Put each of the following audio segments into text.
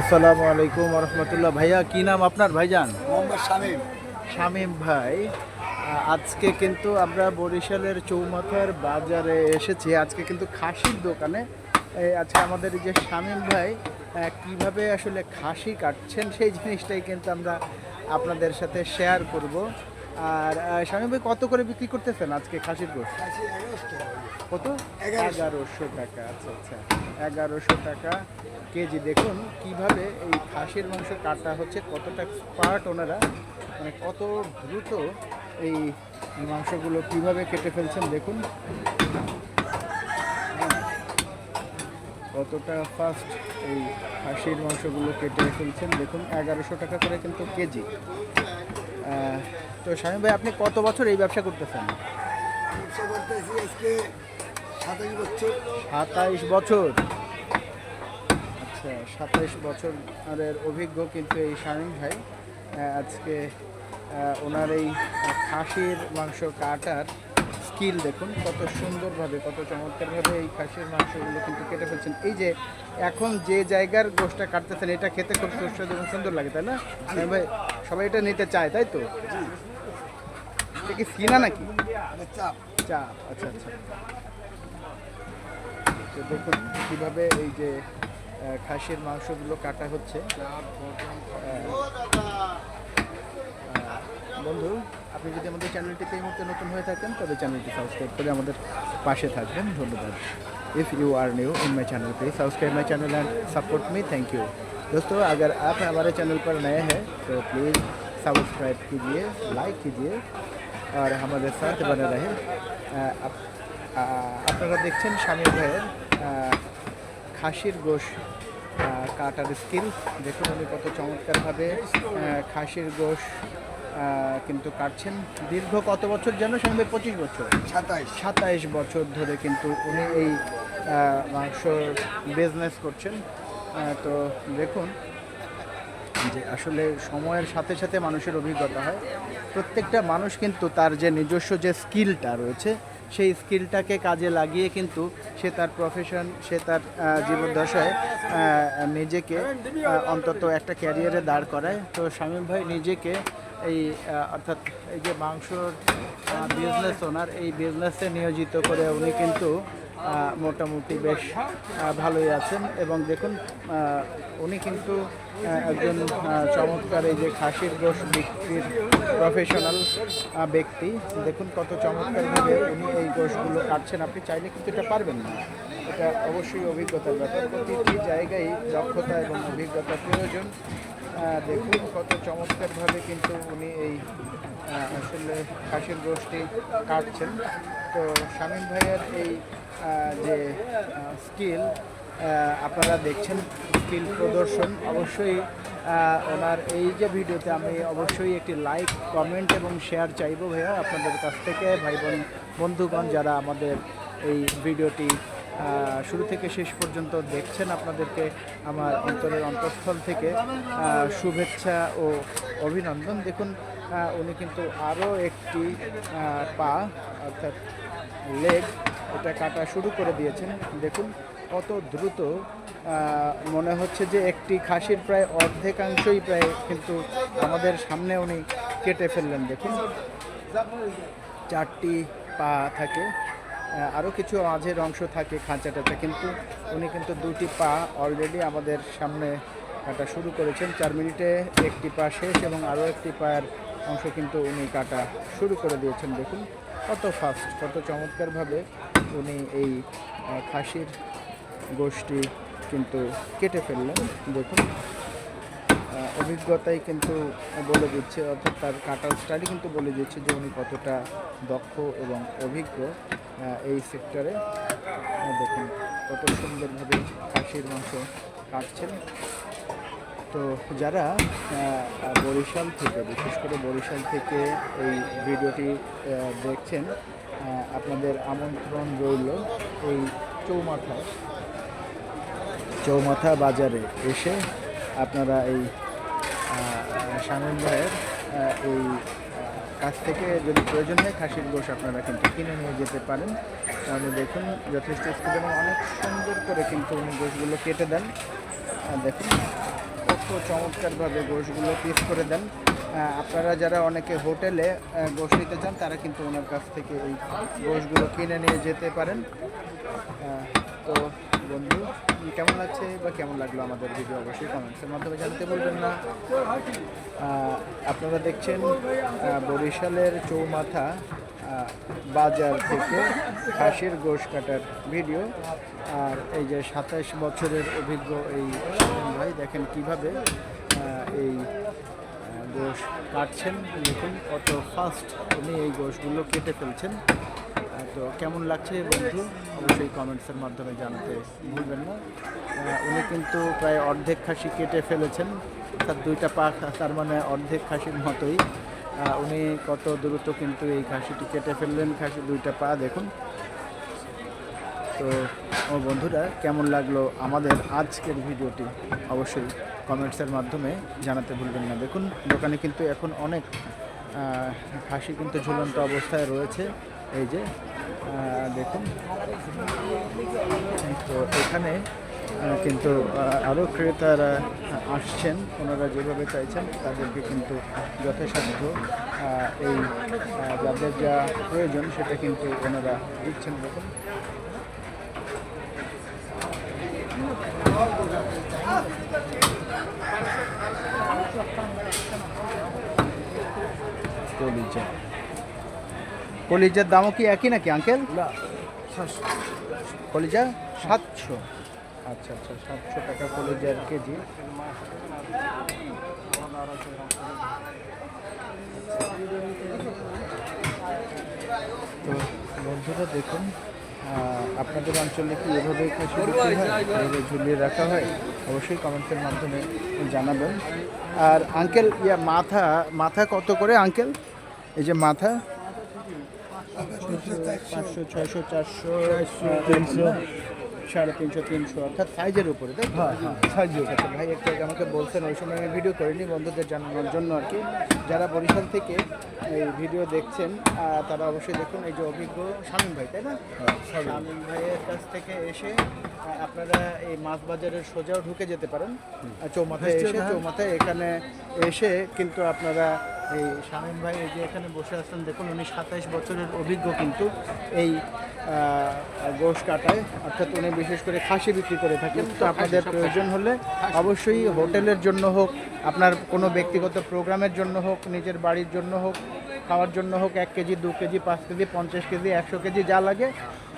আসসালামু আলাইকুম রহমতুল্লাহ ভাইয়া কি নাম আপনার ভাইজান? মোহাম্মদ শামীম। শামীম ভাই আজকে কিন্তু আমরা বরিশালের চৌমাথার বাজারে এসেছি। আজকে কিন্তু খাসির দোকানে। আজকে আমাদের যে শামীম ভাই কীভাবে আসলে খাসি কাটছেন সেই জিনিসটাই কিন্তু আমরা আপনাদের সাথে শেয়ার করব। আর শামীম ভাই কত করে বিক্রি করতেছেন আজকে খাসির টাকা। কত এগারোশো। টাকা আচ্ছা আচ্ছা এগারোশো টাকা কেজি দেখুন কীভাবে এই খাসির মাংস কাটা হচ্ছে, কতটা পার্ট ওনারা মানে কত দ্রুত এই মাংসগুলো কীভাবে কেটে ফেলছেন দেখুন কতটা ফাস্ট এই খাসির মাংসগুলো কেটে ফেলছেন দেখুন, এগারোশো টাকা করে কিন্তু কেজি তো স্বামী ভাই আপনি কত বছর এই ব্যবসা করতেছেন? ব্যবসা করতেছি আজকে সাতাশ বছর। সাতাইশ বছর? আচ্ছা সাতাইশ বছরের অভিজ্ঞ কিন্তু এই স্বামী ভাই। আজকে ওনার এই খাসির মাংস কাটার স্কিল দেখুন কত সুন্দরভাবে কত চমৎকারভাবে এই খাসির মাংসগুলো কিন্তু কেটে ফেলছেন। এই যে এখন যে জায়গার গোষ্ঠটা কাটতেছেন এটা খেতে খুব সুস্বাদু এবং সুন্দর লাগে তাই না? শামীম ভাই সবাই এটা নিতে চায় তাই তো? এটা কি সিনা নাকি? চাপ। চাপ আচ্ছা আচ্ছা। তো দেখুন কীভাবে এই যে খাসির মাংসগুলো কাটা হচ্ছে। বন্ধু আপনি যদি আমাদের চ্যানেলটিতে এই মুহূর্তে নতুন হয়ে থাকেন তবে চ্যানেলটি সাবস্ক্রাইব করে আমাদের পাশে থাকবেন ধন্যবাদ if you are new in my channel please subscribe my channel and support me thank you दोस्तों अगर आप हमारे चैनल पर नए हैं तो प्लीज़ सब्सक्राइब कीजिए लाइक कीजिए আর আমাদের সাথে বনে রহে আহ, আপ- আহ, আপনারা দেখছেন স্বামীর ভাইয়ের আহ, খাসির গোশ আহ, কাটার স্কিল দেখুন উনি কত চমৎকারভাবে আহ, খাসির গোশ আহ, কিন্তু কাটছেন দীর্ঘ কত বছর যেন সঙ্গে পঁচিশ বছর? সাতাইশ। সাতাইশ বছর ধরে কিন্তু উনি এই মাংস বিজনেস করছেন। তো দেখুন যে আসলে সময়ের সাথে সাথে মানুষের অভিজ্ঞতা হয়। প্রত্যেকটা মানুষ কিন্তু তার যে নিজস্ব যে স্কিলটা রয়েছে সেই স্কিলটাকে কাজে লাগিয়ে কিন্তু সে তার প্রফেশন সে তার জীবদ্দশায় নিজেকে অন্তত একটা ক্যারিয়ারে দাঁড় করায়। তো শামীম ভাই নিজেকে এই অর্থাৎ এই যে মাংসর বিজনেস ওনার এই বিজনেসে নিয়োজিত করে উনি কিন্তু মোটামুটি বেশ ভালোই আছেন। এবং দেখুন উনি কিন্তু একজন চমৎকার এই যে খাসির গোশ বিক্রির প্রফেশনাল ব্যক্তি। দেখুন কত চমৎকারভাবে উনি এই গোশগুলো কাটছেন। আপনি চাইলে কিন্তু এটা পারবেন না। এটা অবশ্যই অভিজ্ঞতার ব্যাপার। প্রতিটি জায়গায় দক্ষতা এবং অভিজ্ঞতা প্রয়োজন। দেখুন কত চমৎকারভাবে কিন্তু উনি এই আসলে খাসির গোষ্ঠী কাটছেন। তো শামীম ভাইয়ের এই যে স্কিল আপনারা দেখছেন স্কিল প্রদর্শন। অবশ্যই ওনার এই যে ভিডিওতে আমি অবশ্যই একটি লাইক, কমেন্ট এবং শেয়ার চাইব ভাইয়া। আপনাদের কাছ থেকে ভাই বোন, বন্ধুগণ যারা আমাদের এই ভিডিওটি শুরু থেকে শেষ পর্যন্ত দেখছেন আপনাদেরকে আমার অন্তরের অন্তঃস্থল থেকে শুভেচ্ছা ও অভিনন্দন। দেখুন উনি কিন্তু আরও একটি পা, অর্থাৎ লেগ, এটা কাটা শুরু করে দিয়েছেন। দেখুন, কত দ্রুত মনে হচ্ছে যে একটি খাসির প্রায় অর্ধেকাংশই প্রায় কিন্তু আমাদের সামনে উনি কেটে ফেললেন। দেখুন, চারটি পা থাকে। আরও কিছু মাঝের অংশ থাকে খাঁচা টাচা কিন্তু উনি কিন্তু দুটি পা অলরেডি আমাদের সামনে কাটা শুরু করেছেন। চার মিনিটে একটি পা শেষ এবং আরও একটি পায়ের অংশ কিন্তু উনি কাটা শুরু করে দিয়েছেন। দেখুন কত ফাস্ট কত চমৎকারভাবে উনি এই খাসির গোষ্ঠী কিন্তু কেটে ফেললেন। দেখুন। অভিজ্ঞতাই কিন্তু বলে দিচ্ছে, অর্থাৎ তার কাটার স্টাইলই কিন্তু বলে দিচ্ছে যে উনি কতটা দক্ষ এবং অভিজ্ঞ এই সেক্টরে দেখুন, কত সুন্দরভাবে খাসির মাংস কাটছেন। তো যারা বরিশাল থেকে, বিশেষ করে বরিশাল থেকে এই ভিডিওটি দেখছেন আপনাদের আমন্ত্রণ রইল এই চৌমাথায়। চৌমাথা বাজারে এসে আপনারা এই শামিল ভাইয়ের এই কাছ থেকে যদি প্রয়োজন হয় খাসির গোশ আপনারা কিন্তু কিনে নিয়ে যেতে পারেন। তাহলে দেখুন, যথেষ্ট স্পিড এবং অনেক সুন্দর করে কিন্তু উনি গোশগুলো কেটে দেন। দেখুন, কত চমৎকারভাবে গোশগুলো পিস করে দেন। আপনারা যারা অনেকে হোটেলে গোশ নিতে চান, তারা কিন্তু ওনার কাছ থেকে এই গোশগুলো কিনে নিয়ে যেতে পারেন। তো বন্ধু কেমন লাগছে বা কেমন লাগল আমাদের ভিডিও অবশ্যই কমেন্টসের মাধ্যমে জানতে বলবেন না। আপনারা দেখছেন বরিশালের চৌমাথা বাজার থেকে খাসির গোশ কাটার ভিডিও আর এই যে সাতাশ বছরের অভিজ্ঞ এই ভাই, দেখেন কীভাবে এই গোশ কাটছেন। দেখুন কত ফাস্ট উনি এই গোশগুলো কেটে ফেলছেন। তো কেমন লাগছে বন্ধু? অবশ্যই কমেন্টসের মাধ্যমে জানাতে ভুলবেন না। উনি কিন্তু প্রায় অর্ধেক খাসি কেটে ফেলেছেন। তার দুইটা পা তার মানে অর্ধেক খাসির মতোই। উনি কত দ্রুত কিন্তু এই খাসিটি কেটে ফেললেন, খাসি দুইটা পা, দেখুন। তো, ও বন্ধুরা, কেমন লাগল আমাদের আজকের ভিডিওটি? অবশ্যই কমেন্টসের মাধ্যমে জানাতে ভুলবেন না। দেখুন, দোকানে কিন্তু এখন অনেক খাসি কিন্তু ঝুলন্ত অবস্থায় রয়েছে। এই যে দেখুন। তো এখানে কিন্তু আরও ক্রেতারা আসছেন, ওনারা যেভাবে চাইছেন, তাদেরকে কিন্তু যথাসাধ্য এই যাদের যা প্রয়োজন, সেটা কিন্তু ওনারা দিচ্ছেন। দেখুন। কলিজা কলিজার দামও কি একই নাকি আঙ্কেল? কলিজা সাতশো। আচ্ছা আচ্ছা সাতশো টাকা কলিজার কেজি। তো বন্ধুরা দেখুন আপনাদের অঞ্চলে কি এভাবে খাসি বিক্রি হয় এভাবে ঝুলিয়ে রাখা হয়? অবশ্যই কমেন্টের মাধ্যমে জানাবেন। আর আঙ্কেল ইয়া মাথা মাথা কত করে আঙ্কেল? এই যে মাথা। পাঁচশো ছয়শো চারশো তিনশো সাড়ে তিনশো তিনশো অর্থাৎ সাইজের উপরে তাই হ্যাঁ হ্যাঁ সাইজের আচ্ছা ভাই একটু আমাকে বলছেন ওই সময় আমি ভিডিও করিনি বন্ধুদের জানানোর জন্য আর কি। যারা বরিশাল থেকে এই ভিডিও দেখছেন তারা অবশ্যই দেখুন এই যে অভিজ্ঞ শামীম ভাই তাই না? শামীম। ভাইয়ের কাছ থেকে এসে আপনারা এই মাছ বাজারের সোজাও ঢুকে যেতে পারেন চৌমাথায় এসে চৌমাথায় এখানে এসে কিন্তু আপনারা এই শামীম ভাই এই যে এখানে বসে আছেন দেখুন উনি সাতাইশ বছরের অভিজ্ঞ কিন্তু এই গোশ কাটায় অর্থাৎ উনি বিশেষ করে খাসি বিক্রি করে থাকেন। তো আপনাদের প্রয়োজন হলে অবশ্যই হোটেলের জন্য হোক আপনার কোনো ব্যক্তিগত প্রোগ্রামের জন্য হোক নিজের বাড়ির জন্য হোক খাওয়ার জন্য হোক এক কেজি দু কেজি পাঁচ কেজি পঞ্চাশ কেজি একশো কেজি যা লাগে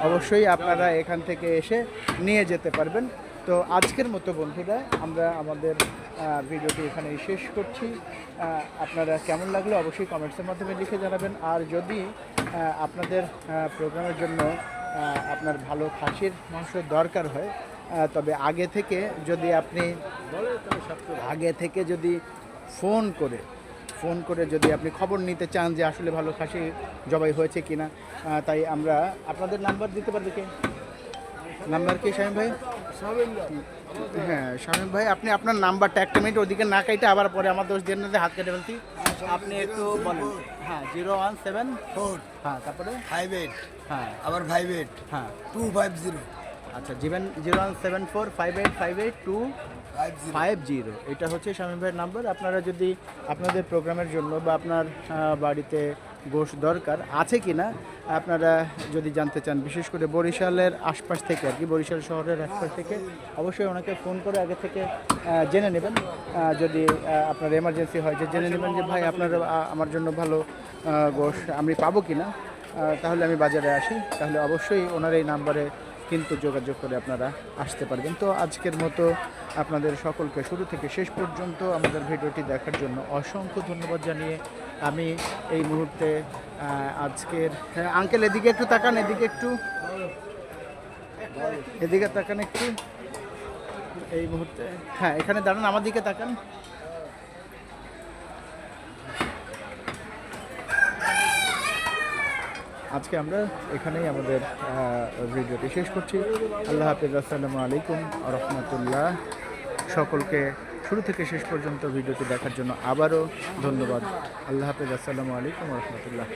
অবশ্যই আপনারা এখান থেকে এসে নিয়ে যেতে পারবেন। তো আজকের মতো বন্ধুরা, আমরা আমাদের ভিডিওটি এখানে শেষ করছি। আপনারা কেমন লাগল অবশ্যই কমেন্টসের মাধ্যমে লিখে জানাবেন। আর যদি আপনাদের প্রোগ্রামের জন্য আপনার ভালো খাসির মাংস দরকার হয় তবে আগে থেকে যদি আপনি, আগে থেকে যদি ফোন করে ফোন করে যদি আপনি খবর নিতে চান যে আসলে ভালো খাসি জবাই হয়েছে কিনা তাই আমরা, আপনাদের নাম্বার দিতে পারবে কে? নাম্বার কি শামীম ভাই? হ্যাঁ শামীম ভাই আপনি আপনার নাম্বারটা একটা মিনিট ওদিকে না কাইটে আবার পরে আমার দোষ দিয়ে না হাত কেটে ফেলছি। আপনি একটু বলেন। হ্যাঁ জিরো ওয়ান সেভেন ফোর হ্যাঁ তারপরে? ফাইভ এইট হ্যাঁ। আবার ফাইভ এইট হ্যাঁ। Two five zero. আচ্ছা জিবেন zero one seven four five eight five eight two five zero. এটা হচ্ছে শামীম ভাইয়ের নাম্বার। আপনারা যদি আপনাদের প্রোগ্রামের জন্য বা আপনার বাড়িতে গোশ দরকার, আছে কি না আপনারা যদি জানতে চান, বিশেষ করে বরিশালের আশপাশ থেকে আর কি, বরিশাল শহরের আশপাশ থেকে, অবশ্যই ওনাকে ফোন করে আগে থেকে জেনে নেবেন। যদি আপনার এমার্জেন্সি হয়, যে জেনে নেবেন যে, ভাই, আপনার আমার জন্য ভালো গোষ আমি পাবো কি না তাহলে আমি বাজারে আসি। তাহলে অবশ্যই ওনার এই নাম্বারে কিন্তু যোগাযোগ করে আপনারা আসতে পারবেন। তো আজকের মতো আপনাদের সকলকে শুরু থেকে শেষ পর্যন্ত আমাদের ভিডিওটি দেখার জন্য অসংখ্য ধন্যবাদ জানিয়ে আমি এই মুহূর্তে আজকের হ্যাঁ, আঙ্কেল এদিকে একটু তাকান এদিকে একটু। এদিকে তাকান একটু। এই মুহূর্তে হ্যাঁ এখানে দাঁড়ান আমার দিকে তাকান। আজকে আমরা এখানেই আমাদের ভিডিওটি শেষ করছি। আল্লাহ হাফিজ, আসসালামু আলাইকুম রহমতুল্লাহ। সকলকে শুরু থেকে শেষ পর্যন্ত ভিডিওটি দেখার জন্য আবারও ধন্যবাদ। আল্লাহ হাফিজ, আসসালামু আলাইকুম রহমতুল্লাহ।